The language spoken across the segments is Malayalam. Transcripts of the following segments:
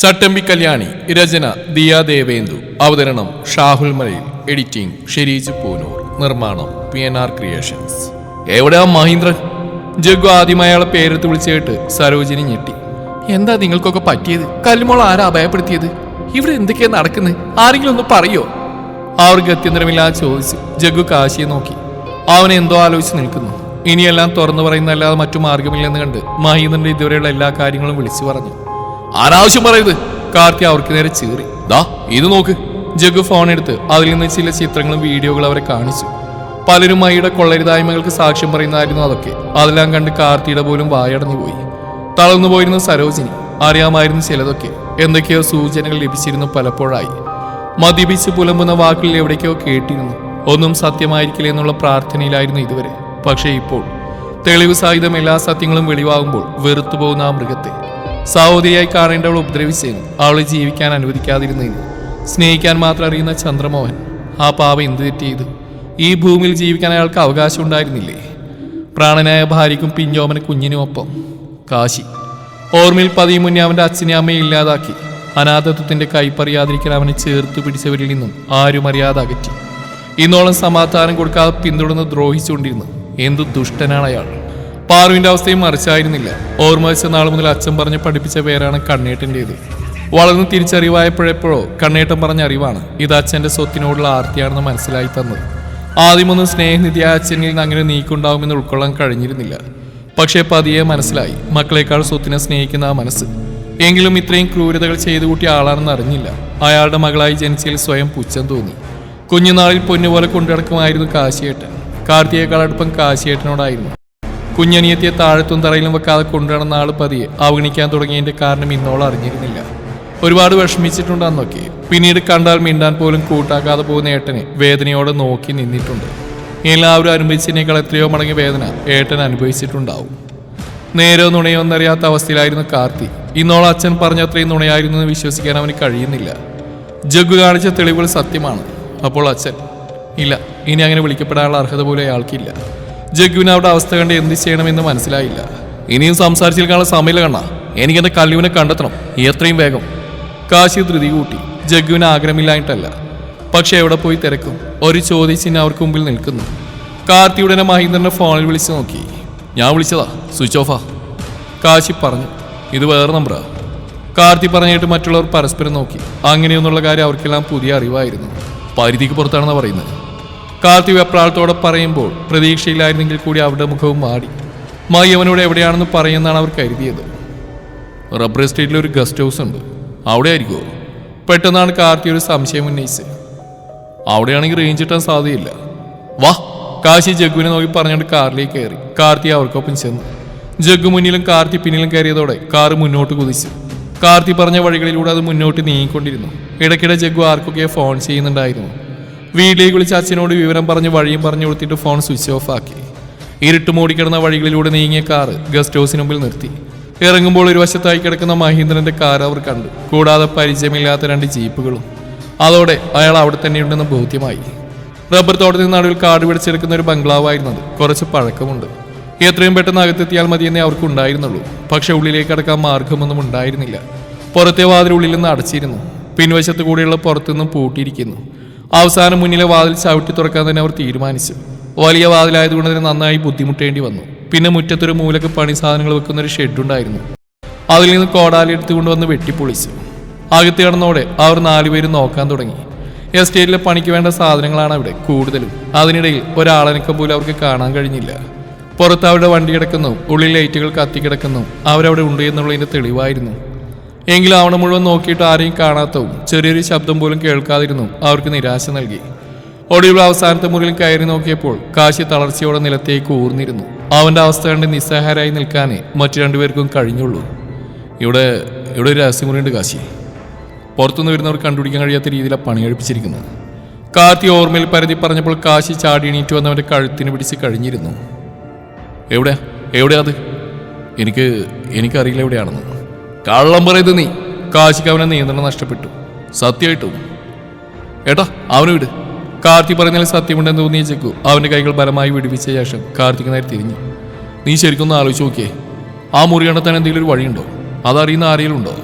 ചട്ടമ്പി കല്യാണി രചന ദിയ ദേവേന്ദു. അവതരണം ഷാഹുൽ മലയിൽ. എഡിറ്റിംഗ് ഷെരീജ് പൂനൂർ. നിർമ്മാണം പി എൻ ആർ ക്രിയേഷൻസ്. എവിടെയാ മഹീന്ദ്രൻ ജഗ്ഗു ആദ്യമായ പേരെടുത്ത് വിളിച്ചിട്ട് സരോജിനി ഞെട്ടി. എന്താ നിങ്ങൾക്കൊക്കെ പറ്റിയത്? കല്ലുമോൾ ആരാ അഭയപ്പെടുത്തിയത് ഇവിടെ എന്തൊക്കെയാ നടക്കുന്നത് ആരെങ്കിലും ഒന്ന് പറയോ? അവർ ഗത്യന്തരമില്ലാതെ ചോദിച്ചു ജഗ്ഗു കാശിയെ നോക്കി. അവൻ എന്തോ ആലോചിച്ച് നിൽക്കുന്നു. ഇനിയെല്ലാം തുറന്നു പറയുന്നതല്ലാതെ മറ്റു മാർഗമില്ലെന്ന് കണ്ട് മഹീന്ദ്രന്റെ ഇതുവരെയുള്ള എല്ലാ കാര്യങ്ങളും വിളിച്ചു പറഞ്ഞു. അനാവശ്യം പറയരുത്. കാർത്തി അവർക്ക് നേരെ ചീറി. ദാ ഇത് നോക്ക്. ജഗ് ഫോൺ എടുത്ത് അതിൽ നിന്ന് ചില ചിത്രങ്ങളും വീഡിയോകളും അവരെ കാണിച്ചു. പലരും മൈയുടെ കൊള്ളരുതായ്മകൾക്ക് സാക്ഷ്യം പറയുന്നതായിരുന്നു അതൊക്കെ. അതെല്ലാം കണ്ട് കാർത്തിയുടെ പോലും വായടഞ്ഞു പോയി. തളർന്നു പോയിരുന്ന സരോജിനി അറിയാമായിരുന്നു ചിലതൊക്കെ. എന്തൊക്കെയോ സൂചനകൾ ലഭിച്ചിരുന്നു പലപ്പോഴായി. മദ്യപിച്ച് പുലമ്പുന്ന വാക്കുകളിൽ എവിടേക്കോ കേട്ടിരുന്നു. ഒന്നും സത്യമായിരിക്കില്ല എന്നുള്ള പ്രാർത്ഥനയിലായിരുന്നു ഇതുവരെ. പക്ഷേ ഇപ്പോൾ തെളിവ് സഹിതം എല്ലാ സത്യങ്ങളും വെളിവാകുമ്പോൾ വെറുത്തുപോകുന്ന ആ മൃഗത്തെ സഹോദരിയായി കാണേണ്ടവൾ ഉപദ്രവിച്ചേനും അവളെ ജീവിക്കാൻ അനുവദിക്കാതിരുന്നതിന് സ്നേഹിക്കാൻ മാത്രം അറിയുന്ന ചന്ദ്രമോഹൻ ആ പാവ എന്ത് തെറ്റിയത് ഈ ഭൂമിയിൽ ജീവിക്കാൻ അയാൾക്ക് അവകാശം ഉണ്ടായിരുന്നില്ലേ? പ്രാണനായ ഭാര്യയ്ക്കും പിഞ്ചോമന കുഞ്ഞിനും ഒപ്പം. കാശി. ഓർമ്മയിൽ പതിയും മുന്നേ അവന്റെ അച്ഛനെ അമ്മയെ ഇല്ലാതാക്കി. അനാഥത്വത്തിന്റെ കൈപ്പറിയാതിരിക്കാൻ അവനെ ചേർത്ത് പിടിച്ചവരിൽ നിന്നും ആരും അറിയാതെ അകറ്റി. ഇന്നോളം സമാധാനം കൊടുക്കാതെ പിന്തുടർന്ന് ദ്രോഹിച്ചുകൊണ്ടിരുന്നു. എന്തു ദുഷ്ടനാണ് അയാൾ. പാറുവിന്റെ അവസ്ഥയും മറിച്ചായിരുന്നില്ല. ഓർമ്മ വെച്ച നാൾ മുതൽ അച്ഛൻ പറഞ്ഞ് പഠിപ്പിച്ച പേരാണ് കണ്ണേട്ടന്റെത് വളർന്ന് തിരിച്ചറിവായപ്പോഴെപ്പോഴോ കണ്ണേട്ടൻ പറഞ്ഞ അറിവാണ്. ഇത് അച്ഛന്റെ സ്വത്തിനോടുള്ള ആർത്തിയാണെന്ന് മനസ്സിലായി തന്നത്. ആദ്യമൊന്നും സ്നേഹനിധിയായ അച്ഛനിൽ നിന്ന് അങ്ങനെ നീക്കുണ്ടാവുമെന്ന് ഉൾക്കൊള്ളാൻ കഴിഞ്ഞിരുന്നില്ല. പക്ഷേ പതിയെ മനസ്സിലായി. മക്കളെക്കാൾ സ്വത്തിനെ സ്നേഹിക്കുന്ന ആ മനസ്സ്. എങ്കിലും ഇത്രയും ക്രൂരതകൾ ചെയ്തു കൂട്ടിയ ആളാണെന്ന് അറിഞ്ഞില്ല. അയാളുടെ മകളായി ജനിച്ചതിൽ സ്വയം പുച്ഛം തോന്നി. കുഞ്ഞുനാളിൽ പൊന്നുപോലെ കൊണ്ടുനടക്കുമായിരുന്നു കാശിയേട്ടൻ. കാർത്തിയേക്കാൾ അടുപ്പം കാശിയേട്ടനോടായിരുന്നു. കുഞ്ഞനിയത്തിയെ താഴത്തും തറയിലും വെക്കാതെ കൊണ്ടുനടന്ന ആൾ പതിയെ അവഗണിക്കാൻ തുടങ്ങിയതിന്റെ കാരണം ഇന്നോളം അറിഞ്ഞിരുന്നില്ല. ഒരുപാട് വിഷമിച്ചിട്ടുണ്ട് അന്നൊക്കെ. പിന്നീട് കണ്ടാൽ മിണ്ടാൻ പോലും കൂട്ടാക്കാതെ പോകുന്ന ഏട്ടനെ വേദനയോടെ നോക്കി നിന്നിട്ടുണ്ട്. എല്ലാവരും അനുഭവിച്ചതിനേക്കാൾ എത്രയോ മടങ്ങി വേദന ഏട്ടൻ അനുഭവിച്ചിട്ടുണ്ടാവും. നേരോ നുണയോ എന്നറിയാത്ത അവസ്ഥയിലായിരുന്നു കാർത്തി. ഇന്നോളം അച്ഛൻ പറഞ്ഞ അത്രയും നുണയായിരുന്നു എന്ന് വിശ്വസിക്കാൻ അവന് കഴിയുന്നില്ല. ജഗ്ഗു കാണിച്ച തെളിവുകൾ സത്യമാണ്. അപ്പോൾ അച്ഛൻ ഇല്ല ഇനി അങ്ങനെ വിളിക്കപ്പെടാനുള്ള അർഹത പോലും അയാൾക്കില്ല. ജഗ്ഗുവിന് അവിടെ അവസ്ഥ കണ്ട് എന്ത് ചെയ്യണമെന്ന് മനസ്സിലായില്ല. ഇനിയും സംസാരിച്ചിരിക്കാനുള്ള സമയമില്ല കണ്ണ. എനിക്കെന്റെ കല്ലുവിനെ കണ്ടെത്തണം. എത്രയും വേഗം. കാശി ധൃതി കൂട്ടി. ജഗ്ഗുവിന് ആഗ്രഹമില്ലായിട്ടല്ല പക്ഷെ എവിടെ പോയി തിരക്കും. ഒരു ചോദ്യചിഹ്നം അവർക്ക് മുമ്പിൽ നിൽക്കുന്നു. കാർത്തിയുടനെ മഹീന്ദ്രനെ ഫോണിൽ വിളിച്ചു നോക്കി. ഞാൻ വിളിച്ചതാ. സ്വിച്ച് ഓഫാ കാശി പറഞ്ഞു. ഇത് വേറെ നമ്പറാ കാർത്തി പറഞ്ഞിട്ട് മറ്റുള്ളവർ പരസ്പരം നോക്കി. അങ്ങനെയൊന്നുള്ള കാര്യം അവർക്കെല്ലാം പുതിയ അറിവായിരുന്നു. പരിധിക്ക് പുറത്താണെന്നാണ് പറയുന്നത്. കാർത്തി വെപ്രാളത്തോടെ പറയുമ്പോൾ പ്രതീക്ഷയിലായിരുന്നെങ്കിൽ കൂടി അവരുടെ മുഖവും മാടി മായി അവനോട് എവിടെയാണെന്ന് പറയുമെന്നാണ് അവർ കരുതിയത്. റബ്ബർ എസ്റ്റേറ്റിൽ ഒരു ഗസ്റ്റ് ഹൗസ് ഉണ്ട്. അവിടെ ആയിരിക്കുമോ പെട്ടെന്നാണ് കാർത്തി ഒരു സംശയം ഉന്നയിച്ചത്. അവിടെയാണെങ്കിൽ റേഞ്ച് കിട്ടാൻ സാധ്യതയില്ല. വാ കാശി ജഗ്ഗുവിനെ നോക്കി പറഞ്ഞുകൊണ്ട് കാറിലേക്ക് കയറി. കാർത്തി അവർക്കൊപ്പം ചെന്നു. ജഗ്ഗു മുന്നിലും കാർത്തി പിന്നിലും കയറിയതോടെ കാറ് മുന്നോട്ട് കുതിച്ചു. കാർത്തി പറഞ്ഞ വഴികളിലൂടെ അത് മുന്നോട്ട് നീങ്ങിക്കൊണ്ടിരുന്നു. ഇടയ്ക്കിടെ ജഗ്ഗു ആർക്കൊക്കെ ഫോൺ ചെയ്യുന്നുണ്ടായിരുന്നു. വീട്ടിലേക്ക് വിളിച്ച് അച്ഛനോട് വിവരം പറഞ്ഞ് വഴിയും പറഞ്ഞു കൊടുത്തിട്ട് ഫോൺ സ്വിച്ച് ഓഫ് ആക്കി. ഇരുട്ട് മൂടിക്കിടന്ന വഴികളിലൂടെ നീങ്ങിയ കാറ് ഗസ്റ്റ് ഹൗസിന് മുമ്പിൽ നിർത്തി. ഇറങ്ങുമ്പോൾ ഒരു വശത്തായി കിടക്കുന്ന മഹീന്ദ്രന്റെ കാർ അവർ കണ്ടു. കൂടാതെ പരിചയമില്ലാത്ത രണ്ട് ജീപ്പുകളും. അതോടെ അയാൾ അവിടെ തന്നെയുണ്ടെന്ന് ബോധ്യമായി. റബ്ബർ തോട്ടത്തിന് നടുവിൽ കാട് പിടിച്ചെടുക്കുന്ന ഒരു ബംഗ്ലാവായിരുന്നത് കുറച്ച് പഴക്കമുണ്ട്. എത്രയും പെട്ടെന്ന് അകത്തെത്തിയാൽ മതിയെന്നേ അവർക്ക് ഉണ്ടായിരുന്നുള്ളൂ. പക്ഷെ ഉള്ളിലേക്ക് അടക്കാൻ മാർഗമൊന്നും ഉണ്ടായിരുന്നില്ല. പുറത്തെ വാതിലുള്ളിൽ നിന്ന് അടച്ചിരുന്നു. പിൻവശത്ത് കൂടെയുള്ള പുറത്തുനിന്നും പൂട്ടിയിരിക്കുന്നു. അവസാനം മുന്നിലെ വാതിൽ ചവിട്ടി തുറക്കാൻ തന്നെ അവർ തീരുമാനിച്ചു. വലിയ വാതിലായതുകൊണ്ട് തന്നെ നന്നായി ബുദ്ധിമുട്ടേണ്ടി വന്നു. പിന്നെ മുറ്റത്തൊരു മൂലക്ക് പണി സാധനങ്ങൾ വെക്കുന്ന ഒരു ഷെഡുണ്ടായിരുന്നു അതിൽ നിന്ന് കോടാലി എടുത്തുകൊണ്ട് വന്ന് വെട്ടിപ്പൊളിച്ചു. അകത്ത് കിടന്നോടെ അവർ നാലുപേരും നോക്കാൻ തുടങ്ങി. എസ്റ്റേറ്റിലെ പണിക്ക് വേണ്ട സാധനങ്ങളാണ് അവിടെ കൂടുതലും. അതിനിടയിൽ ഒരാളനക്കം പോലും അവർക്ക് കാണാൻ കഴിഞ്ഞില്ല. പുറത്ത് അവരുടെ വണ്ടി കിടക്കുന്നു ഉള്ളിൽ ലൈറ്റുകൾ കത്തിക്കിടക്കുന്നു അവരവിടെ ഉണ്ട് എന്നുള്ളതിന്റെ തെളിവായിരുന്നു. എങ്കിലും അവിടെ മുഴുവൻ നോക്കിയിട്ട് ആരെയും കാണാത്തവും ചെറിയൊരു ശബ്ദം പോലും കേൾക്കാതിരുന്നു. അവർക്ക് നിരാശ നൽകി. ഒടുവിൽ അവസാനത്തെ മുറിയിൽ കയറി നോക്കിയപ്പോൾ കാശി തളർച്ചയോടെ നിലത്തേക്ക് ഊർന്നിരുന്നു. അവന്റെ അവസ്ഥ കണ്ട് നിസ്സഹാരായി നിൽക്കാനേ മറ്റു രണ്ടുപേർക്കും കഴിഞ്ഞുള്ളൂ. ഇവിടെ ഇവിടെ ഒരു രഹസ്യമുറിയുണ്ട് കാശി. പുറത്തുനിന്ന് വരുന്നവർ കണ്ടുപിടിക്കാൻ കഴിയാത്ത രീതിയിലാണ് പണി കഴിപ്പിച്ചിരിക്കുന്നത്. കാർത്തി ഓർമ്മയിൽ പരതി പറഞ്ഞപ്പോൾ കാശി ചാടി എണീറ്റ് വന്നവന്റെ കഴുത്തിന് പിടിച്ച് കഴിഞ്ഞിരുന്നു. എവിടെയാ എവിടെയാ അത്? എനിക്ക് എനിക്കറിയില്ല എവിടെയാണെന്ന്. കള്ളം പറയുന്നത് നീ. കാശിക്ക് അവനെ നിയന്ത്രണം നഷ്ടപ്പെട്ടു. സത്യമായിട്ടും ഏട്ടാ അവന് വിട്. കാർത്തി പറഞ്ഞാൽ സത്യമുണ്ടെന്ന് തോന്നിയ ചെക്കു അവന്റെ കൈകൾ ബലമായി വിടുവിച്ച ശേഷം കാർത്തിക്ക് നേരെ തിരിഞ്ഞു. നീ ശരിക്കൊന്ന് ആലോചിച്ച് നോക്കിയേ. ആ മുറി കണ്ടെത്താൻ എന്തെങ്കിലും ഒരു വഴിയുണ്ടോ? അതറിയുന്ന ആരെങ്കിലും ഉണ്ടോ?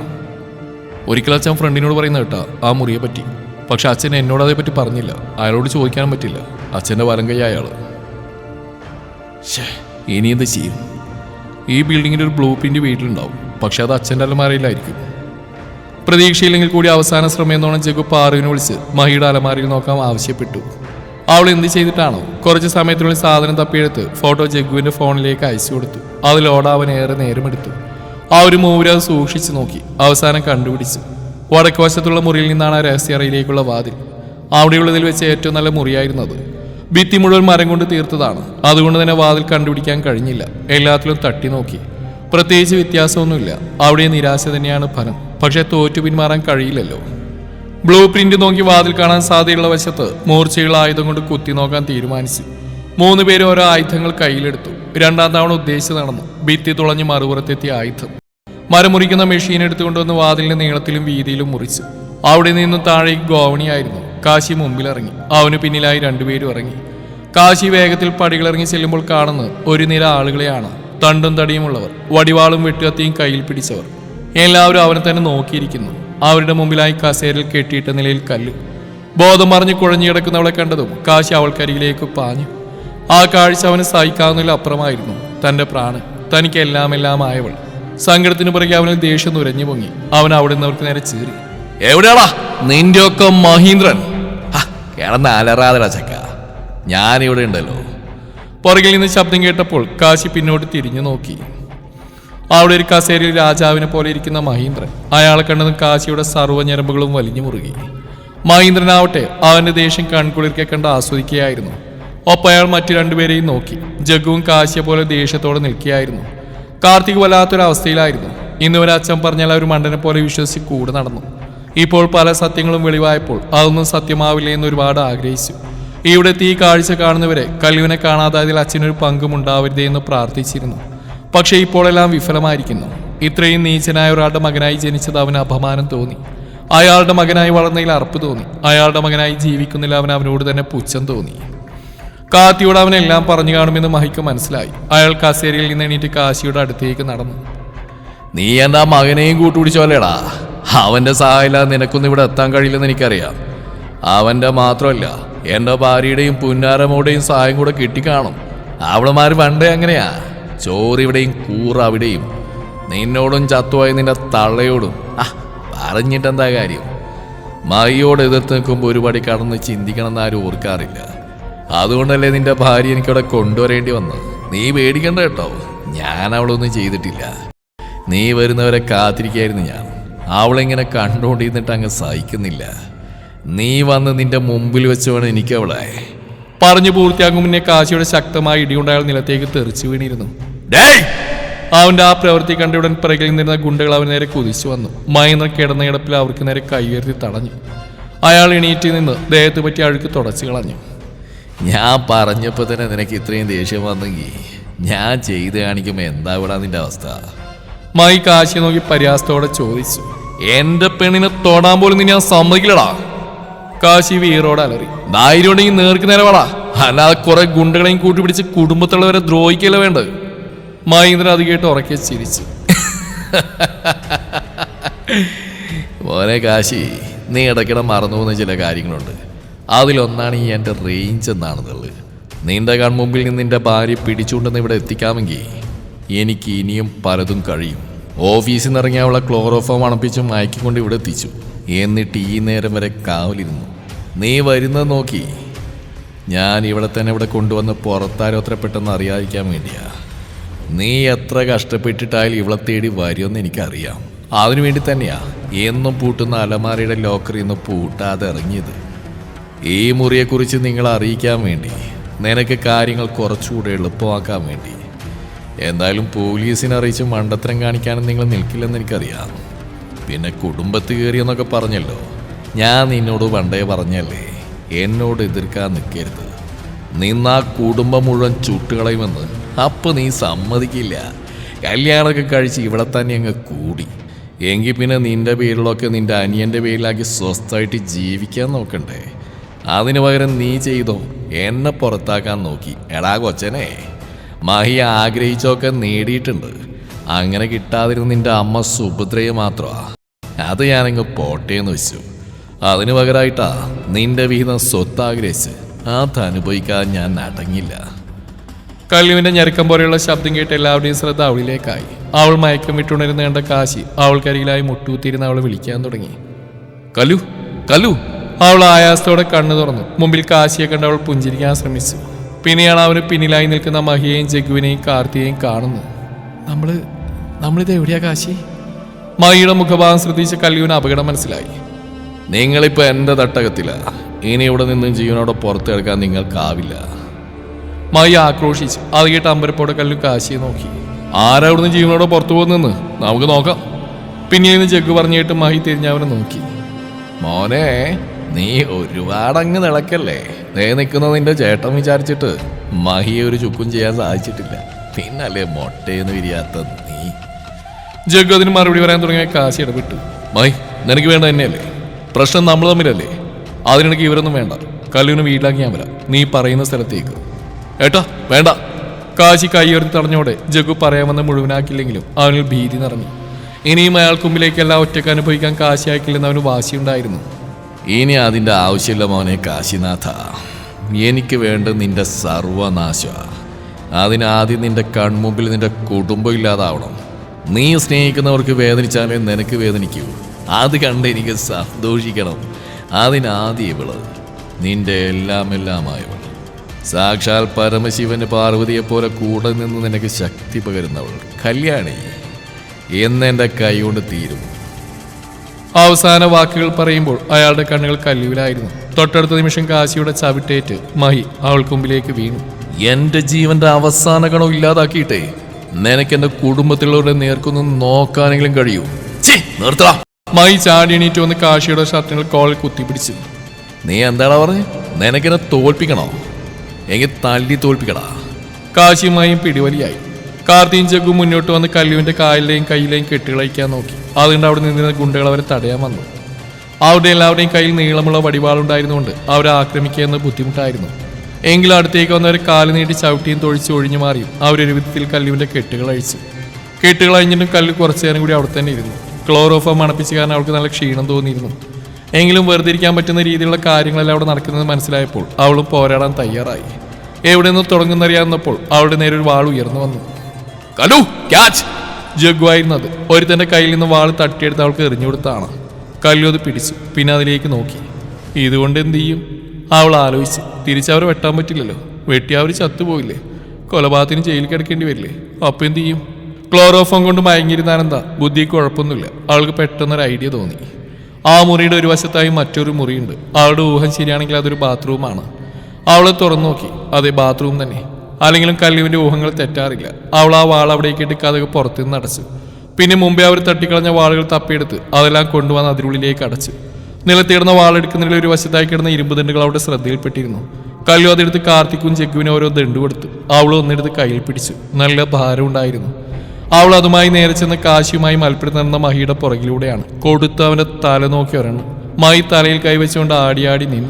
ഒരിക്കലും അച്ഛൻ ഫ്രണ്ടിനോട് പറയുന്ന കേട്ടാ ആ മുറിയെ പറ്റി. പക്ഷെ അച്ഛൻ എന്നോട് അതേപ്പറ്റി പറഞ്ഞില്ല. അയാളോട് ചോദിക്കാൻ പറ്റില്ല. അച്ഛന്റെ വലം കൈ അയാൾ ഇനി എന്ത് ചെയ്യും? ഈ ബിൽഡിങ്ങിന്റെ ഒരു ബ്ലൂ പ്രിന്റ് വീട്ടിലുണ്ടാവും. പക്ഷെ അത് അച്ഛന്റെ അലമാരയിലായിരിക്കും. പ്രതീക്ഷയില്ലെങ്കിൽ കൂടി അവസാന ശ്രമം എന്നോണം ജഗു പാറുവിനെ വിളിച്ച് മഹിയുടെ അലമാരയിൽ നോക്കാൻ ആവശ്യപ്പെട്ടു. അവൾ എന്ത് ചെയ്തിട്ടാണോ? കുറച്ച് സമയത്തിനുള്ളിൽ സാധനം തപ്പിയെടുത്ത് ഫോട്ടോ ജഗുവിന്റെ ഫോണിലേക്ക് അയച്ചു കൊടുത്തു. അതിലോട് അവൻ ഏറെ നേരമെടുത്തു. ആ ഒരു മൂവര് അത് സൂക്ഷിച്ചു നോക്കി. അവസാനം കണ്ടുപിടിച്ചു. വടക്ക് വശത്തുള്ള മുറിയിൽ നിന്നാണ് ആ രഹസ്യറയിലേക്കുള്ള വാതിൽ. അവിടെയുള്ളതിൽ വെച്ച് ഏറ്റവും നല്ല മുറിയായിരുന്നത് ഭിത്തി മുഴുവൻ മരം കൊണ്ട് തീർത്തതാണ്. അതുകൊണ്ട് തന്നെ വാതിൽ കണ്ടുപിടിക്കാൻ കഴിഞ്ഞില്ല. എല്ലാത്തിലും തട്ടി നോക്കി. പ്രത്യേകിച്ച് വ്യത്യാസമൊന്നുമില്ല. അവിടെ നിരാശ തന്നെയാണ് ഫലം. പക്ഷെ തോറ്റു പിന്മാറാൻ കഴിയില്ലല്ലോ. ബ്ലൂ പ്രിന്റ് നോക്കി വാതിൽ കാണാൻ സാധ്യതയുള്ള വശത്ത് മൂർച്ചയുള്ള ആയുധം കൊണ്ട് കുത്തി നോക്കാൻ തീരുമാനിച്ചു. മൂന്ന് പേര് ഓരോ ആയുധങ്ങൾ കയ്യിലെടുത്തു. രണ്ടാം തവണ ഉദ്ദേശിച്ച് നടന്നു. ഭിത്തി തുളഞ്ഞ് മറുപുറത്തെത്തിയ ആയുധം. മരമുറിക്കുന്ന മെഷീൻ എടുത്തുകൊണ്ടുവന്ന് വാതിലിന്റെ നീളത്തിലും വീതിയിലും മുറിച്ചു. അവിടെ നിന്ന് താഴേക്ക് ഗോവണിയായിരുന്നു. കാശി മുമ്പിലിറങ്ങി. അവന് പിന്നിലായി രണ്ടുപേരും ഇറങ്ങി. കാശി വേഗത്തിൽ പടികളിറങ്ങി ചെല്ലുമ്പോൾ കാണുന്നത് ഒരു നിര ആളുകളെയാണ്. തണ്ടും തടിയുമുള്ളവർ വടിവാളും വെട്ടുകത്തിയും കയ്യിൽ പിടിച്ചവർ. എല്ലാവരും അവനെ തന്നെ നോക്കിയിരിക്കുന്നു. അവരുടെ മുമ്പിലായി കസേരയിൽ കെട്ടിയിട്ട നിലയിൽ കല്ല്. ബോധം മറിഞ്ഞ് കുഴഞ്ഞു കിടക്കുന്നവളെ കണ്ടതും കാശി അവൾക്കരികിലേക്ക് പാഞ്ഞു. ആ കാഴ്ച അവന് സഹിക്കാവുന്നതിൽ അപ്പുറമായിരുന്നു. തന്റെ പ്രാണൻ തനിക്ക് എല്ലാം എല്ലാം ആയവൾ. സങ്കടത്തിന് പിറകെ അവനിൽ ദേഷ്യം നുരഞ്ഞു പൊങ്ങി. അവൻ അവിടെ നിന്നവർക്ക് നേരെ ചീറി. എവിടെയാടാ? നിന്റെ ഒക്കെ മഹീന്ദ്രൻ കിടന്ന് അലറാതടാ ചക്ക. ഞാനിവിടെ ഉണ്ടല്ലോ. പുറകിൽ നിന്ന് ശബ്ദം കേട്ടപ്പോൾ കാശി പിന്നോട്ട് തിരിഞ്ഞു നോക്കി. അവിടെ ഒരു കസേരയിൽ രാജാവിനെ പോലെ ഇരിക്കുന്ന മഹീന്ദ്രൻ. അയാളെ കണ്ടതും കാശിയുടെ സർവ ഞരമ്പുകളും വലിഞ്ഞു മുറുകി. മഹീന്ദ്രനാവട്ടെ അവന്റെ ദേഷ്യം കൺകുളിർക്കെ കണ്ട് ആസ്വദിക്കുകയായിരുന്നു. ഒപ്പം അയാൾ മറ്റു രണ്ടുപേരെയും നോക്കി. ജഗുവും കാശിയെ പോലെ ദേഷ്യത്തോടെ നിൽക്കുകയായിരുന്നു. കാർത്തിക് വല്ലാത്തൊരവസ്ഥയിലായിരുന്നു. ഇന്ന് ഒരു അച്ഛൻ പറഞ്ഞാൽ ഒരു മണ്ടനെ പോലെ വിശ്വസിച്ച് കൂടെ നടന്നു. ഇപ്പോൾ പല സത്യങ്ങളും വെളിവായപ്പോൾ അതൊന്നും സത്യമാവില്ല എന്ന് ഒരുപാട് ആഗ്രഹിച്ചു. ഇവിടെ തീ കാഴ്ച കാണുന്നവരെ കല്ലുവിനെ കാണാതായതിൽ അച്ഛനൊരു പങ്കും ഉണ്ടാവരുതേ എന്ന് പ്രാർത്ഥിച്ചിരുന്നു. പക്ഷേ ഇപ്പോഴെല്ലാം വിഫലമായിരിക്കുന്നു. ഇത്രയും നീചനായ ഒരാളുടെ മകനായി ജനിച്ചത് അവന് അപമാനം തോന്നി. അയാളുടെ മകനായി വളർന്നതിൽ അറപ്പ് തോന്നി. അയാളുടെ മകനായി ജീവിക്കുന്നില്ല അവൻ അവനോട് തന്നെ പുച്ഛം തോന്നി. കാത്തിയോട് അവനെല്ലാം പറഞ്ഞു കാണുമെന്ന് മഹിക്ക് മനസ്സിലായി. അയാൾ കസേരയിൽ നിന്ന് എണീറ്റ് കാശിയുടെ അടുത്തേക്ക് നടന്നു. നീ എന്താ മകനെയും കൂട്ടുപിടിച്ചോല്ലേടാ അവന്റെ സഹായമില്ല നിനക്കൊന്നും ഇവിടെ എത്താൻ കഴിയില്ലെന്ന് എനിക്കറിയാം. അവന്റെ മാത്രമല്ല എന്റെ ഭാര്യയുടെയും പുന്നാരമോടെയും സഹായം കൂടെ കിട്ടിക്കാണും. അവളമാര് പണ്ടേ അങ്ങനെയാ. ചോറിവിടെയും കൂറവിടെയും. നിന്നോടും ചത്തുവായി നിന്റെ തള്ളയോടും. ആ പറഞ്ഞിട്ടെന്താ കാര്യം? മയ്യോട് എതിർത്ത് നിൽക്കുമ്പോൾ ഒരുപടി കടന്ന് ചിന്തിക്കണമെന്ന് ആരും ഓർക്കാറില്ല. അതുകൊണ്ടല്ലേ നിന്റെ ഭാര്യ എനിക്കവിടെ കൊണ്ടുവരേണ്ടി വന്നത്? നീ പേടിക്കണ്ട കേട്ടോ. ഞാൻ അവളൊന്നും ചെയ്തിട്ടില്ല. നീ വരുന്നവരെ കാത്തിരിക്കായിരുന്നു ഞാൻ. അവളിങ്ങനെ കണ്ടുകൊണ്ടിരുന്നിട്ട് അങ്ങ് സഹിക്കുന്നില്ല. നീ വന്ന് നിന്റെ മുമ്പിൽ വെച്ച് വേണം എനിക്ക് അവളെ പറഞ്ഞു പൂർത്തിയാകും മുന്നേ കാശിയുടെ ശക്തമായ ഇടിയുണ്ടായ നിലത്തേക്ക് തെറിച്ചു വീണിരുന്നു. അവന്റെ ആ പ്രവൃത്തി കണ്ടയുടൻ പിറകിൽ നിന്നിരുന്ന ഗുണ്ടകൾ അവന് നേരെ കുതിച്ചു വന്നു. മയന്ന കിടന്ന കിടപ്പിൽ അവർക്ക് നേരെ കൈയുയർത്തി തടഞ്ഞു. അയാൾ എണീറ്റിൽ നിന്ന് ദേഹത്ത് പറ്റി അഴുക്ക് തുടച്ചു കളഞ്ഞു. ഞാൻ പറഞ്ഞപ്പോൾ തന്നെ നിനക്ക് ഇത്രയും ദേഷ്യം വന്നെങ്കിൽ ഞാൻ ചെയ്ത് കാണിക്കുമ്പോൾ എന്താ ഇവിടെ നിന്റെ അവസ്ഥ? മൈ കാശി നോക്കി പരിഹാസത്തോടെ ചോദിച്ചു. എന്റെ പെണ്ണിനെ തൊടാൻ പോലും നീ ഞാൻ സമ്മതിക്കില്ലടാ. കാശി വീറോട് അലറി. നേർക്ക് നേരെ അല്ലാതെ കുറെ ഗുണ്ടകളെയും കൂട്ടിപ്പിടിച്ച് കുടുംബത്തുള്ളവരെ ദ്രോഹിക്കല്ല വേണ്ടത്? മഹീന്ദ്രൻ അത് കേട്ട് ഉറക്കെ ചിരിച്ചു. മോനെ കാശി നീ ഇടയ്ക്കിടെ മറന്നു പോകുന്ന ചില കാര്യങ്ങളുണ്ട്. അതിലൊന്നാണ് ഈ എന്റെ റേഞ്ച് എന്നാണെന്നുള്ളത്. നിന്റെ കൺമുമ്പിൽ നിന്ന് നിന്റെ ഭാര്യ പിടിച്ചുകൊണ്ടെന്ന് ഇവിടെ എത്തിക്കാമെങ്കിൽ എനിക്ക് ഇനിയും പലതും കഴിയും. ഓഫീസിൽ നിന്ന് ഇറങ്ങിയ അവളെ ക്ലോറോഫോം അണപ്പിച്ച് മയക്കിക്കൊണ്ട് ഇവിടെ എത്തിച്ചു. എന്നിട്ട് ഈ നേരം വരെ കാവലിരുന്നു. നീ വരുന്നത് നോക്കി. ഞാൻ ഇവിടെ തന്നെ ഇവിടെ കൊണ്ടുവന്ന് പുറത്താരോ അത്ര പെട്ടെന്ന് അറിയാതിരിക്കാൻ വേണ്ടിയാ. നീ എത്ര കഷ്ടപ്പെട്ടിട്ടായാലും ഇവളെ തേടി വരുമെന്ന് എനിക്കറിയാം. അതിനു വേണ്ടി തന്നെയാ എന്നും പൂട്ടുന്ന അലമാരയുടെ ലോക്കറിൽ നിന്ന് പൂട്ടാതെ ഇറങ്ങിയത്. ഈ മുറിയെക്കുറിച്ച് നിങ്ങളെ അറിയിക്കാൻ വേണ്ടി നിനക്ക് കാര്യങ്ങൾ കുറച്ചുകൂടെ എളുപ്പമാക്കാൻ വേണ്ടി. എന്തായാലും പോലീസിനെ അറിയിച്ച് മണ്ടത്തരം കാണിക്കാനും നിങ്ങൾ നിൽക്കില്ലെന്ന് എനിക്കറിയാം. പിന്നെ കുടുംബത്ത് കയറിയെന്നൊക്കെ പറഞ്ഞല്ലോ. ഞാൻ നിന്നോട് പണ്ടേ പറഞ്ഞല്ലേ എന്നോട് എതിർക്കാൻ നിൽക്കരുത്. നിന്നാ കുടുംബം മുഴുവൻ ചുട്ടുകളയുമെന്ന് അപ്പം നീ സമ്മതിക്കില്ല. കല്യാണമൊക്കെ കഴിച്ച് ഇവിടെ തന്നെ അങ്ങ് കൂടി. എങ്കിൽ പിന്നെ നിന്റെ പേരിലൊക്കെ നിന്റെ അനിയന്റെ പേരിലാക്കി സ്വസ്ഥമായിട്ട് ജീവിക്കാൻ നോക്കണ്ടേ. അതിനു പകരം നീ ചെയ്തോ എന്നെ പുറത്താക്കാൻ നോക്കി. എടാ കൊച്ചനെ മഹി ആഗ്രഹിച്ചൊക്കെ നേടിയിട്ടുണ്ട്. അങ്ങനെ കിട്ടാതിരുന്ന നിന്റെ അമ്മ സുഭദ്രയെ മാത്രമാ. അത് ഞാനങ്ങ് പോട്ടേന്ന് വെച്ചു. അതിനു പകരമായിട്ടാ നിന്റെ വിഹിതം സ്വത്താഗ്രഹിച്ച് അത് അനുഭവിക്കാൻ ഞാൻ നടങ്ങില്ല കല്ലുവിന്റെ ഞെരുക്കം പോലെയുള്ള ശബ്ദം കേട്ട് എല്ലാവരുടെയും ശ്രദ്ധ അവളിലേക്കായി. അവൾ മയക്കം വിട്ടുണരുന്ന കണ്ട കാശി അവൾക്കരികിലായി മുട്ടുകുത്തിയിരുന്ന് അവളെ വിളിക്കാൻ തുടങ്ങി. കലു കലു അവൾ ആയാസത്തോടെ കണ്ണു തുറന്നു. മുമ്പിൽ കാശിയെ കണ്ട് അവൾ പുഞ്ചിരിക്കാൻ ശ്രമിച്ചു. പിന്നെയാണ് അവന് പിന്നിലായി നിൽക്കുന്ന മഹിയെയും ജഗുവിനെയും കാർത്തിയെയും കാണുന്നത്. നമ്മൾ നമ്മളിത് എവിടെയാ കാശി? മഹിയുടെ മുഖഭാവം ശ്രദ്ധിച്ച കല്ലുവിന് അപകടം മനസ്സിലായി. നിങ്ങളിപ്പോ എന്റെ തട്ടകത്തില. ഇനി ഇവിടെ നിന്നും ജീവനോടെ പുറത്തെടുക്കാൻ നിങ്ങൾക്കാവില്ല. മായി ആക്രോശിച്ചു അത് അമ്പരപ്പോടെ കല്ലു കാശിയെ നോക്കി. ആരാ ഇവിടുന്ന് ജീവനോടെ പുറത്തു പോകുന്നെന്ന് നമുക്ക് നോക്കാം. പിന്നീട് ജഗ്ഗു പറഞ്ഞിട്ട് മഹി തിരിഞ്ഞ് അവനെ നോക്കി. മോനെ നീ ഒരുപാടങ്ങ് നിളക്കല്ലേ? ദേ നിൽക്കുന്ന നിന്റെ ചേട്ടൻ വിചാരിച്ചിട്ട് മഹിയെ ഒരു ചുക്കും ചെയ്യാൻ സാധിച്ചിട്ടില്ല. പിന്നല്ലേ മൊട്ടേന്ന് വിരിയാത്ത നീ. ജഗ്ഗു അതിന് മറുപടി പറയാൻ തുടങ്ങിയ കാശി ഇടപെട്ടു. മഹി നിനക്ക് വേണ്ട തന്നെയല്ലേ പ്രശ്നം നമ്മൾ തമ്മിലല്ലേ? അതിനിടയ്ക്ക് ഇവരൊന്നും വേണ്ട. കല്ലുവിന് വീട്ടിലാക്കി ഞാൻ വരാം. നീ പറയുന്ന സ്ഥലത്തേക്ക്. ഏട്ടാ വേണ്ട. കാശി കൈയുയർത്തി തടഞ്ഞോടെ ജഗു പറയാമെന്ന് മുഴുവനാക്കില്ലെങ്കിലും അവനിൽ ഭീതി നിറഞ്ഞു. ഇനിയും അയാൾക്ക് മുമ്പിലേക്കെല്ലാം ഒറ്റയ്ക്ക് അനുഭവിക്കാൻ കാശി അയക്കില്ലെന്ന് അവന് വാശിയുണ്ടായിരുന്നു. ഇനി അതിന്റെ ആവശ്യമില്ല മോനെ കാശിനാഥ. എനിക്ക് വേണ്ട നിന്റെ സർവനാശ. അതിനാദ്യം നിന്റെ കൺമുമ്പിൽ നിന്റെ കുടുംബം ഇല്ലാതാവണം. നീ സ്നേഹിക്കുന്നവർക്ക് വേദനിച്ചാലേ നിനക്ക് വേദനിക്കൂ. അത് കണ്ട് എനിക്ക് സന്തോഷിക്കണം. അതിനാദ്യ ഇവൾ നിന്റെ എല്ലാം എല്ലാമായവൾ സാക്ഷാൽ പരമശിവന് പാർവതിയെ പോലെ കൂടെ നിന്ന് നിനക്ക് ശക്തി പകരുന്നവൾ. കല്യാണി എന്നെന്റെ കൈകൊണ്ട് തീരും. അവസാന വാക്കുകൾ പറയുമ്പോൾ അയാളുടെ കണ്ണുകൾ കല്ലുവിലായിരുന്നു തൊട്ടടുത്ത നിമിഷം കാശിയുടെ ചവിട്ടേറ്റ് മഹി അവൾക്ക് മുമ്പിലേക്ക് വീണു. എന്റെ ജീവന്റെ അവസാന കണം ഇല്ലാതാക്കിയിട്ടേ. നിനക്ക് എന്റെ കുടുംബത്തിലുള്ളവരുടെ നേർക്കൊന്നും നോക്കാനെങ്കിലും കഴിയൂ. നിർത്തടാ. മഹി ചാടി എണീറ്റ് വന്ന് കാശിയുടെ ഷർട്ടിങ്ങൾ കോളിൽ കുത്തിപ്പിടിച്ചു. നീ എന്താടാ പറഞ്ഞ്? നിനക്കിനെ തോൽപ്പിക്കണോ? എങ്കിൽ തള്ളി തോൽപ്പിക്കടാ. കാശിയുമായും പിടിവലിയായി. കാർത്തിയും ജഗ്ഗു മുന്നോട്ട് വന്ന് കല്ലുവിന്റെ കാലിലെയും കയ്യിലെയും കെട്ടുകളയക്കാൻ നോക്കി. അതുകൊണ്ട് അവിടെ നിന്നിരുന്ന ഗുണ്ടകൾ അവരെ തടയാൻ വന്നു. അവരുടെ എല്ലാവരുടെയും കയ്യിൽ നീളമുള്ള വടിവാളുണ്ടായിരുന്നുകൊണ്ട് അവരെ ആക്രമിക്കുക എന്ന ബുദ്ധിമുട്ടായിരുന്നു. എങ്കിലും അടുത്തേക്ക് വന്നവരെ കാൽ നീട്ടി ചവിട്ടിയും തൊഴിച്ച് ഒഴിഞ്ഞു മാറിയും അവരൊരു വിധത്തിൽ കല്ലുവിന്റെ കെട്ടുകൾ അഴിച്ചു. കെട്ടുകൾ അഴിഞ്ഞിട്ടും കല്ല് കുറച്ചു നേരം കൂടി അവിടെ തന്നെ ഇരുന്നു. ക്ലോറോഫോം മണപ്പിച്ച് കാരണം അവൾക്ക് നല്ല ക്ഷീണം തോന്നിയിരുന്നു. എങ്കിലും വെറുതെ ഇരിക്കാൻ പറ്റുന്ന രീതിയിലുള്ള കാര്യങ്ങളെല്ലാം അവിടെ നടക്കുന്നത് മനസ്സിലായപ്പോൾ അവൾ പോരാടാൻ തയ്യാറായി. എവിടെ നിന്ന് തുടങ്ങുന്നറിയാവുന്നപ്പോൾ അവളുടെ നേരെ ഒരു വാൾ ഉയർന്നു വന്നു. കലു ക്യാച്ച്! ജഗ്വായിരുന്നത് ഒരുത്തന്റെ കയ്യിൽ നിന്ന് വാൾ തട്ടിയെടുത്ത് അവൾക്ക് എറിഞ്ഞു കൊടുത്താണ്. കല്ലു അത് പിടിച്ചു പിന്നെ അതിലേക്ക് നോക്കി. ഇതുകൊണ്ട് എന്ത് ചെയ്യും? അവൾ ആലോചിച്ചു. തിരിച്ചവർ വെട്ടാൻ പറ്റില്ലല്ലോ. വെട്ടി അവർ ചത്തുപോയില്ലേ? കൊലപാതകത്തിന് ജയിലിൽ കിടക്കേണ്ടി വരില്ലേ? അപ്പം എന്ത് ചെയ്യും? ക്ലോറോഫോം കൊണ്ട് മയങ്ങിയിരുന്നാനെന്താ ബുദ്ധി കുഴപ്പമൊന്നുമില്ല. ആൾക്ക് പെട്ടെന്നൊരു ഐഡിയ തോന്നി. ആ മുറിയുടെ ഒരു വശത്തായി മറ്റൊരു മുറിയുണ്ട്. അവളുടെ ഊഹം ശരിയാണെങ്കിൽ അതൊരു ബാത്റൂമാണ്. അവൾ തുറന്നു നോക്കി. അതെ ബാത്റൂം തന്നെ. അല്ലെങ്കിലും കല്ലുവിന്റെ ഊഹങ്ങൾ തെറ്റാറില്ല. അവൾ ആ വാൾ അവിടേക്ക് ഇട്ട് പുറത്തു പുറത്തുനിന്ന് അടച്ചു പിന്നെ മുമ്പേ അവർ തട്ടിക്കളഞ്ഞ വാളുകൾ തപ്പിയെടുത്ത് അതെല്ലാം കൊണ്ടുവന്ന് അതിനുള്ളിലേക്ക് അടച്ചു. നിലത്തിടുന്ന വാളെടുക്കുന്നതിൽ ഒരു വശത്തായി കിടന്ന ഇരുമ്പ് ദണ്ടുകൾ അവിടെ ശ്രദ്ധയിൽപ്പെട്ടിരുന്നു. കല്ലു അതെടുത്ത് കാർത്തിക്കും ജഗ്ഗുവിനും ഓരോ ദണ്ട് കൊടുത്തു. അവൾ ഒന്നെടുത്ത് കയ്യിൽ പിടിച്ചു. നല്ല ഭാരമുണ്ടായിരുന്നു. അവൾ അതുമായി നേരെ ചെന്ന് കാശിയുമായി മൽപ്പിടുത്ത് നടന്ന മഹിയുടെ പുറകിലൂടെയാണ്. കൊടുത്ത് അവന്റെ തല നോക്കി ഒരെണ്ണം. മഹി തലയിൽ കൈവച്ചുകൊണ്ട് ആടിയാടി നിന്നു.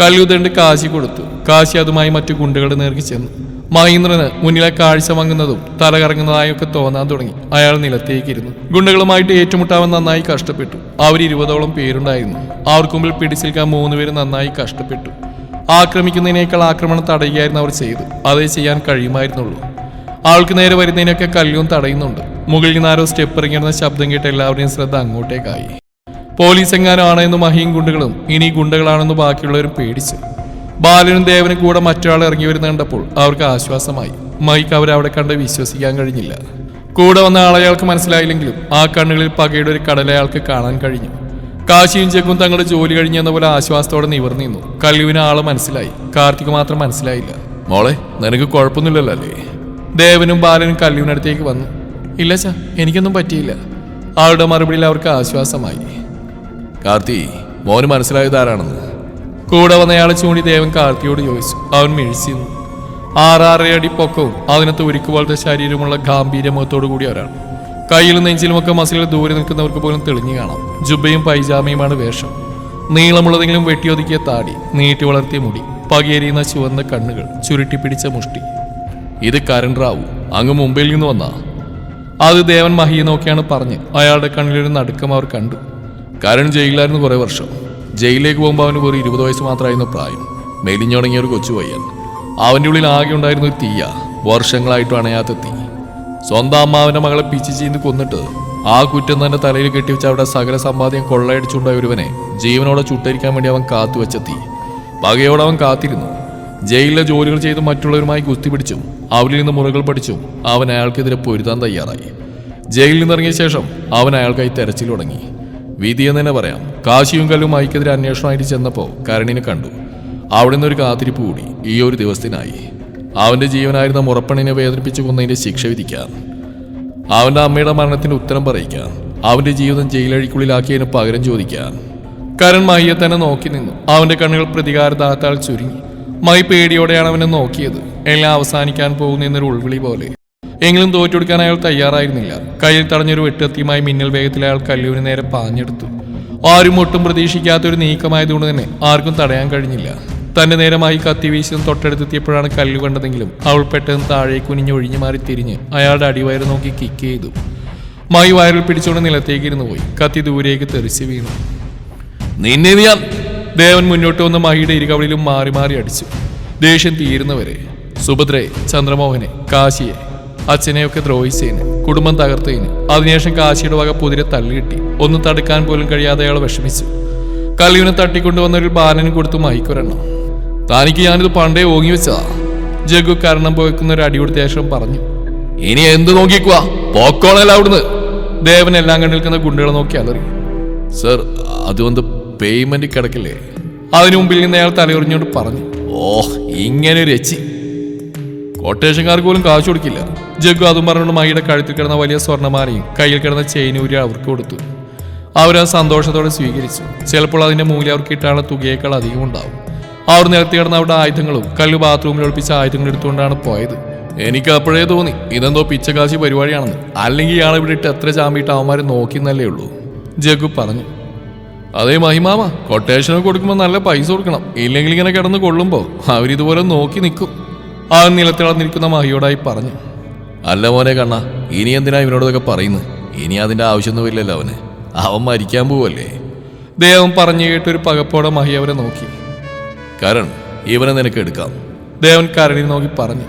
കല്ലുതണ്ട് കാശി കൊടുത്തു. കാശി അതുമായി മറ്റു ഗുണ്ടുകളുടെ നേർക്ക് ചെന്നു. മഹീന്ദ്രന് മുന്നിലെ കാഴ്ച മങ്ങുന്നതും തല കറങ്ങുന്നതായൊക്കെ തോന്നാൻ തുടങ്ങി. അയാൾ നിലത്തേക്കിരുന്നു ഗുണ്ടകളുമായിട്ട് ഏറ്റുമുട്ടാവൻ നന്നായി കഷ്ടപ്പെട്ടു. അവർ ഇരുപതോളം പേരുണ്ടായിരുന്നു. അവർക്ക് മുമ്പിൽ പിടിച്ചേൽക്കാൻ മൂന്നുപേര് നന്നായി കഷ്ടപ്പെട്ടു. ആക്രമിക്കുന്നതിനേക്കാൾ ആക്രമണം തടയുകയായിരുന്നു അവർ ചെയ്തു അതേ ചെയ്യാൻ കഴിയുമായിരുന്നുള്ളൂ. ആൾക്ക് നേരെ വരുന്നതിനൊക്കെ കല്ലും തടയുന്നുണ്ട്. മുകളിൽ നിന്ന് ആരോ സ്റ്റെപ്പ് ഇറങ്ങിയിരുന്ന ശബ്ദം കേട്ട് എല്ലാവരുടെയും ശ്രദ്ധ അങ്ങോട്ടേക്കായി. പോലീസ് എങ്ങാനാണ് എന്ന് മഹിയും ഗുണ്ടകളും ഇനി ഗുണ്ടകളാണെന്ന് ബാക്കിയുള്ളവരും പേടിച്ചു. ബാലനും ദേവനും കൂടെ മറ്റൊരാൾ ഇറങ്ങി വരുന്ന കണ്ടപ്പോൾ അവർക്ക് ആശ്വാസമായി. മൈക്ക് അവരവിടെ കണ്ട് വിശ്വസിക്കാൻ കഴിഞ്ഞില്ല. കൂടെ വന്ന ആളയാൾക്ക് മനസ്സിലായില്ലെങ്കിലും ആ കണ്ണുകളിൽ പകയുടെ ഒരു കടലയാൾക്ക് കാണാൻ കഴിഞ്ഞു. കാശിയും ചെക്കും തങ്ങളുടെ ജോലി കഴിഞ്ഞെന്ന പോലെ ആശ്വാസത്തോടെ നിവർന്നു നിന്നു. കല്ലുവിന് ആളെ മനസ്സിലായി. കാർത്തിക് മാത്രം മനസ്സിലായില്ല. മോളെ നിനക്ക് കുഴപ്പമൊന്നുമില്ലല്ലോ അല്ലേ? ദേവനും ബാലനും കല്ലുവിനടുത്തേക്ക് വന്നു. ഇല്ല ചാ എനിക്കൊന്നും പറ്റിയില്ല. ആളുടെ മറുപടിയിൽ അവർക്ക് ആശ്വാസമായി. കാർത്തി മോന് മനസ്സിലായത് ആരാണെന്ന്? കൂടെ വന്നയാളെ ചൂണ്ടി ദേവൻ കാർത്തിയോട് ചോദിച്ചു. അവൻ മിഴിച്ചിരുന്നു. ആറാറയടി പൊക്കവും അതിനകത്ത് ഉരുക്ക് പോലത്തെ ശരീരമുള്ള ഗാംഭീര്യ മുഖത്തോടു കൂടി ഒരാൾ കയ്യിലും നെഞ്ചിലുമൊക്കെ മസിലുകൾ ദൂരെ നിൽക്കുന്നവർക്ക് പോലും തെളിഞ്ഞു കാണാം. ജുബയും പൈജാമയുമാണ് വേഷം. നീളമുള്ളതെങ്കിലും വെട്ടിയൊതുക്കിയ താടി നീട്ടി വളർത്തിയ മുടി പകയേരിയുന്ന ചുവന്ന കണ്ണുകൾ ചുരുട്ടിപ്പിടിച്ച മുഷ്ടി. ഇത് കരൺ റാവു അങ്ങ് മുംബൈയിൽ നിന്ന് വന്നാ. അത് ദേവൻ മഹിയെ നോക്കിയാണ് പറഞ്ഞ്. അയാളുടെ കണ്ണിലൊരു നടുക്കം അവർ കണ്ടു. കരൺ ജയിലിലായിരുന്നു കുറേ വർഷം. ജയിലിലേക്ക് പോകുമ്പോൾ അവന് വെറും ഇരുപത് വയസ്സ് മാത്രമായിരുന്നു പ്രായം. മെലിഞ്ഞുടങ്ങിയ ഒരു കൊച്ചു പയ്യൻ. അവന്റെ ഉള്ളിൽ ആകെ ഉണ്ടായിരുന്ന ഒരു തീയ. വർഷങ്ങളായിട്ടും അണയാത്ത തീ. സ്വന്തം അമ്മാവിന്റെ മകളെ പിച്ചി ചെയ്ത് കൊന്നിട്ട് ആ കുറ്റം തന്നെ തലയിൽ കെട്ടിവെച്ച് അവിടെ സകല സമ്പാദ്യം കൊള്ളയടിച്ചുണ്ടായ ഒരുവനെ ജീവനോടെ ചുട്ടരിക്കാൻ വേണ്ടി അവൻ കാത്തുവെച്ചെത്തി പകയോടെ അവൻ കാത്തിരുന്നു. ജയിലിലെ ജോലികൾ ചെയ്ത് മറ്റുള്ളവരുമായി കുസ്തി പിടിച്ചും അവരിൽ നിന്ന് മുറകൾ പഠിച്ചും അവൻ അയാൾക്കെതിരെ പൊരുതാൻ തയ്യാറായി. ജയിലിൽ നിന്നിറങ്ങിയ ശേഷം അവൻ അയാൾക്കായി തെരച്ചിൽ തുടങ്ങി. വിധി എന്ന് തന്നെ പറയാം. കാശിയും കല്ലും അയക്കെതിരെ അന്വേഷണമായിട്ട് ചെന്നപ്പോൾ കരണിനെ കണ്ടു. അവിടെ നിന്നൊരു കാത്തിരിപ്പ് കൂടി. ഈ ഒരു ദിവസത്തിനായി. അവന്റെ ജീവനായിരുന്ന മുറപ്പണിനെ വേദനിപ്പിച്ചു കൊന്നതിന്റെ ശിക്ഷ വിധിക്കാൻ അവന്റെ അമ്മയുടെ മരണത്തിന്റെ ഉത്തരം പറയിക്കാൻ അവന്റെ ജീവിതം ജയിലഴിക്കുള്ളിലാക്കിയതിന് പകരം ചോദിക്കാൻ കരൺ മയ്യെ തന്നെ നോക്കി നിന്നു. അവന്റെ കണ്ണുകൾ പ്രതികാരദാഹത്താൽ ചുരുങ്ങി. മഹി പേടിയോടെയാണ് അവനെ നോക്കിയത്. എല്ലാം അവസാനിക്കാൻ പോകുന്ന എന്നൊരു ഉൾവിളി പോലെ. എങ്കിലും തോറ്റെടുക്കാൻ അയാൾ തയ്യാറായിരുന്നില്ല. കയ്യിൽ തടഞ്ഞൊരു വെട്ടത്തിയുമായി മിന്നൽ വേഗത്തിൽ അയാൾ കല്ലൂരിന് നേരെ പാഞ്ഞെടുത്തു. ആരും ഒട്ടും പ്രതീക്ഷിക്കാത്ത ഒരു നീക്കമായതുകൊണ്ട് തന്നെ ആർക്കും തടയാൻ കഴിഞ്ഞില്ല. തന്റെ നേരമായി കത്തി വീശും തൊട്ടടുത്തെത്തിയപ്പോഴാണ് കല്ല് കണ്ടതെങ്കിലും അവൾ പെട്ടെന്ന് താഴേക്ക് കുനിഞ്ഞ് ഒഴിഞ്ഞു മാറി തിരിഞ്ഞ് അയാളുടെ അടിവയറ് നോക്കി കിക്ക് ചെയ്തു. മൈ വയറിൽ പിടിച്ചുകൊണ്ട് നിലത്തേക്ക് ഇരുന്ന് പോയി. കത്തി ദൂരേക്ക് തെറിച്ച് വീണു. നിന്നെ ദേവൻ മുന്നോട്ട് വന്ന മഹിയുടെ ഇരുകവളിലും മാറി മാറി അടിച്ചു. ദേഷ്യം തീരുന്നവരെ സുഭദ്രയെ ചന്ദ്രമോഹനെ കാശിയെ അച്ഛനെയൊക്കെ ദ്രോഹിച്ചതിന് കുടുംബം തകർത്തതിന് അതിനുശേഷം കാശിയുടെ വക പുതിരെ തള്ളിയിട്ടി ഒന്ന് തടുക്കാൻ പോലും കഴിയാതെ അയാൾ വിഷമിച്ചു. കല്ലുവിനെ തട്ടിക്കൊണ്ടുവന്ന ഒരു ബാലന് കൊടുത്തു മഹിക്കൊരെണ്ണം. താനിക്ക് ഞാനിത് പണ്ടേ ഓങ്ങി വെച്ചതാ. ജഗു കരണം പോയിക്കുന്ന ഒരു അടി കൊടുത്ത ശേഷം പറഞ്ഞു ഇനി എന്ത് നോക്കിക്കുവാ? പോക്കോളല്ല അവിടുന്ന്. ദേവൻ എല്ലാം കണ്ടിരിക്കുന്ന ഗുണ്ടകളെ നോക്കി അലറി സർ അതുകൊണ്ട് പേയ്മെന്റ് കിടക്കില്ലേ? അതിനു മുമ്പിൽ നിന്ന് അയാൾ തലയുറിഞ്ഞുകൊണ്ട് പറഞ്ഞു ഓഹ് ഇങ്ങനെ ഒരു എച്ചി. കൊട്ടേഷൻകാർക്ക് പോലും കാശ് കൊടുക്കില്ല. ജഗ്ഗു അതും പറഞ്ഞുകൊണ്ട് മൈയുടെ കഴുത്തിൽ കിടന്ന വലിയ സ്വർണമാലയും കയ്യിൽ കിടന്ന ചെയിനൂരി അവർക്ക് കൊടുത്തു. അവരത് സന്തോഷത്തോടെ സ്വീകരിച്ചു. ചിലപ്പോൾ അതിന്റെ മൂല്യം അവർക്ക് കിട്ടാനുള്ള തുകയേക്കാൾ അധികം ഉണ്ടാവും. അവർ നിരത്തി കിടന്ന അവരുടെ ആയുധങ്ങളും കല്ല് ബാത്റൂമിൽ ഒളിപ്പിച്ച ആയുധങ്ങൾ എടുത്തുകൊണ്ടാണ് പോയത്. എനിക്ക് അപ്പോഴേ തോന്നി ഇതെന്തോ പിച്ചകാശി പരിപാടിയാണെന്ന്. അല്ലെങ്കിൽ ഇയാളെ ഇവിടെ ഇട്ട് എത്ര ചാമ്പിയിട്ട് അവന്മാരെ നോക്കിന്നല്ലേ ഉള്ളൂ. ജഗു പറഞ്ഞു അതേ മഹിമാമ കൊട്ടേഷൻ കൊടുക്കുമ്പോൾ നല്ല പൈസ കൊടുക്കണം. ഇല്ലെങ്കിൽ ഇങ്ങനെ കിടന്ന് കൊള്ളുമ്പോൾ അവരിതുപോലെ നോക്കി നിൽക്കും. ആ നിലത്തിളന്നിരിക്കുന്ന മഹിയോടായി പറഞ്ഞു അല്ല മോനെ കണ്ണ ഇനി എന്തിനാ ഇവനോടൊക്കെ പറയുന്നത്? ഇനി അതിന്റെ ആവശ്യമൊന്നുമില്ലല്ലോ അവന്. അവൻ മരിക്കാൻ പോവല്ലേ? ദേവൻ പറഞ്ഞു കേട്ടൊരു പകപ്പോടെ മഹി അവരെ നോക്കി. കരൺ ഇവനെ നിനക്ക് എടുക്കാം. ദേവൻ കരണിനെ നോക്കി പറഞ്ഞു.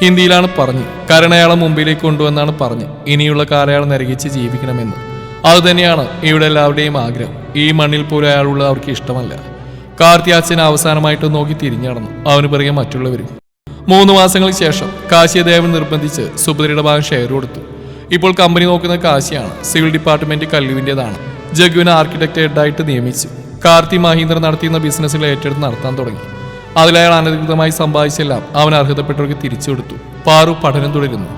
ഹിന്ദിയിലാണ് പറഞ്ഞു കരണയാളെ മുമ്പിലേക്ക് കൊണ്ടുവന്നാണ് പറഞ്ഞു ഇനിയുള്ള കാലയാളെ നരകിച്ച് ജീവിക്കണമെന്ന്. അതുതന്നെയാണ് ഇവിടെ എല്ലാവരുടെയും ആഗ്രഹം. ഈ മണ്ണിൽ പോലും അയാളുള്ള അവർക്ക് ഇഷ്ടമല്ല. കാർത്തി അച്ഛൻ അവസാനമായിട്ട് നോക്കി തിരിഞ്ഞടന്നു അവന് പിറകെ മറ്റുള്ളവരും മൂന്ന് മാസങ്ങൾക്ക് ശേഷം കാശിയദേവൻ നിർബന്ധിച്ച് സുഭദ്രയുടെ ഭാഗം ഷെയർ കൊടുത്തു. ഇപ്പോൾ കമ്പനി നോക്കുന്ന കാശിയാണ് സിവിൽ ഡിപ്പാർട്ട്മെന്റ് കല്ലുവിന്റെതാണ്. ജഗുവിനെ ആർക്കിടെക്ട് ഹെഡായിട്ട് നിയമിച്ചു. കാർത്തി മഹീന്ദ്ര നടത്തിയുന്ന ബിസിനസ്സിൽ ഏറ്റെടുത്ത് നടത്താൻ തുടങ്ങി. അതിലയാൾ അനധികൃതമായി സമ്പാദിച്ചെല്ലാം അവൻ അർഹതപ്പെട്ടവർക്ക് തിരിച്ചു കൊടുത്തു. പാറു പഠനം തുടരുന്നു.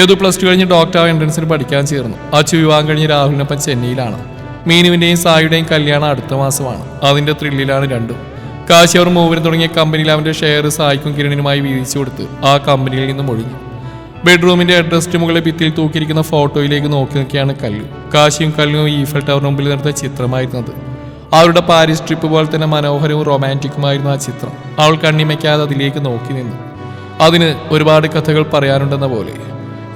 യദു പ്ലസ് ടു കഴിഞ്ഞ് ഡോക്ടർ എൻട്രൻസിന് പഠിക്കാൻ ചേർന്നു. അച്ചു വിവാഹം കഴിഞ്ഞ് രാഹുലിനൊപ്പം ചെന്നൈയിലാണ്. മീനുവിന്റെയും സായിയുടെയും കല്യാണം അടുത്ത മാസമാണ്. അതിന്റെ ത്രില്ലിലാണ് രണ്ടും. കാശി അവർ മൂവരും തുടങ്ങിയ കമ്പനിയിൽ അവന്റെ ഷെയർ സായിക്കും കിരണിനുമായി വീതിച്ചു കൊടുത്ത് ആ കമ്പനിയിൽ നിന്നും ഒഴിഞ്ഞു. ബെഡ്റൂമിന്റെ അഡ്രസ്റ്റ് മുകളിൽ ഭിത്തിയിൽ തൂക്കിയിരിക്കുന്ന ഫോട്ടോയിലേക്ക് നോക്കി നിൽക്കുകയാണ് കല്ലു. കാശിയും കല്ലും ഈഫൽ ടവർ മുമ്പിൽ നിർത്ത ചിത്രമായിരുന്നത്. അവരുടെ പാരീസ് ട്രിപ്പ് പോലെ തന്നെ മനോഹരവും റൊമാന്റിക്കുമായിരുന്നു ആ ചിത്രം. അവൾ കണ്ണിമയ്ക്കാതെ അതിലേക്ക് നോക്കി നിന്നു. അതിന് ഒരുപാട് കഥകൾ പറയാനുണ്ടെന്ന പോലെ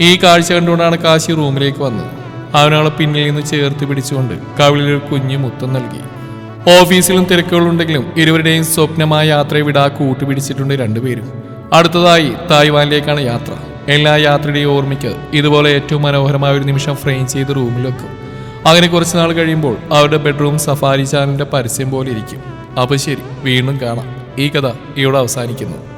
ഈ കാഴ്ച കണ്ടുകൊണ്ടാണ് കാശി റൂമിലേക്ക് വന്നത്. അവനവളെ പിന്നിൽ നിന്ന് ചേർത്ത് പിടിച്ചുകൊണ്ട് കവിളിൽ ഒരു കുഞ്ഞു മുത്തം നൽകി. ഓഫീസിലും തിരക്കുകളുണ്ടെങ്കിലും ഇരുവരുടെയും സ്വപ്നമായ യാത്രയെ വിടാ കൂട്ടുപിടിച്ചിട്ടുണ്ട് രണ്ടുപേരും. അടുത്തതായി തായ്വാനിലേക്കാണ് യാത്ര. എല്ലാ യാത്രയുടെയും ഓർമ്മയ്ക്ക് ഇതുപോലെ ഏറ്റവും മനോഹരമായ ഒരു നിമിഷം ഫ്രെയിം ചെയ്ത് റൂമിൽ വെക്കും. അങ്ങനെ കുറച്ച് നാൾ കഴിയുമ്പോൾ അവരുടെ ബെഡ്റൂം സഫാരി ചാനലിന്റെ പരസ്യം പോലെ ഇരിക്കും. അപ്പോൾ ശരി വീണ്ടും കാണാം. ഈ കഥ ഇവിടെ അവസാനിക്കുന്നു.